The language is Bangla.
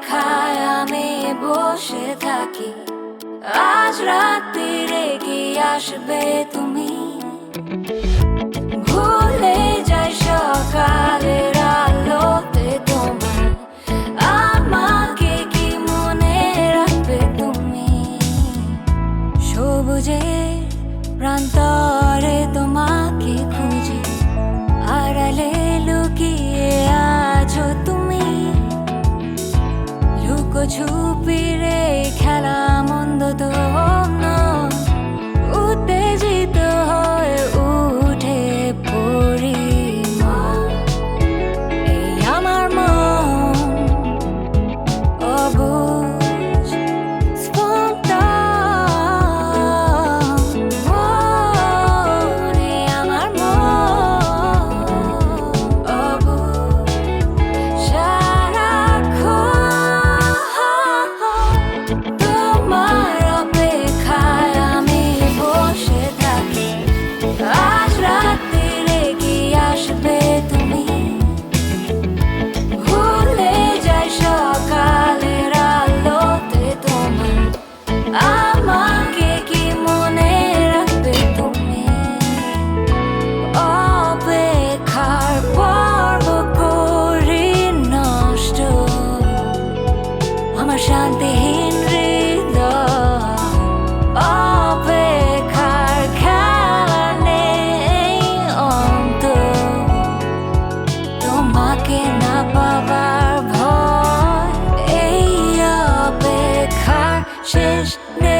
অপেক্ষায় আমি বসে থাকি। আজ রাত্রিরে কি আসবে তুমি। ভুলে যাই সকালের আলোতে তোমার আমাকে কি মনে রাখবে তুমি? সবুজের প্রান্তরে true. আমাকে কি মনে রাখবে তুমি? অপেক্ষার পর্ব করি নষ্ট। আমার শান্তিহীন তোমাকে না পাবার শেষ নেই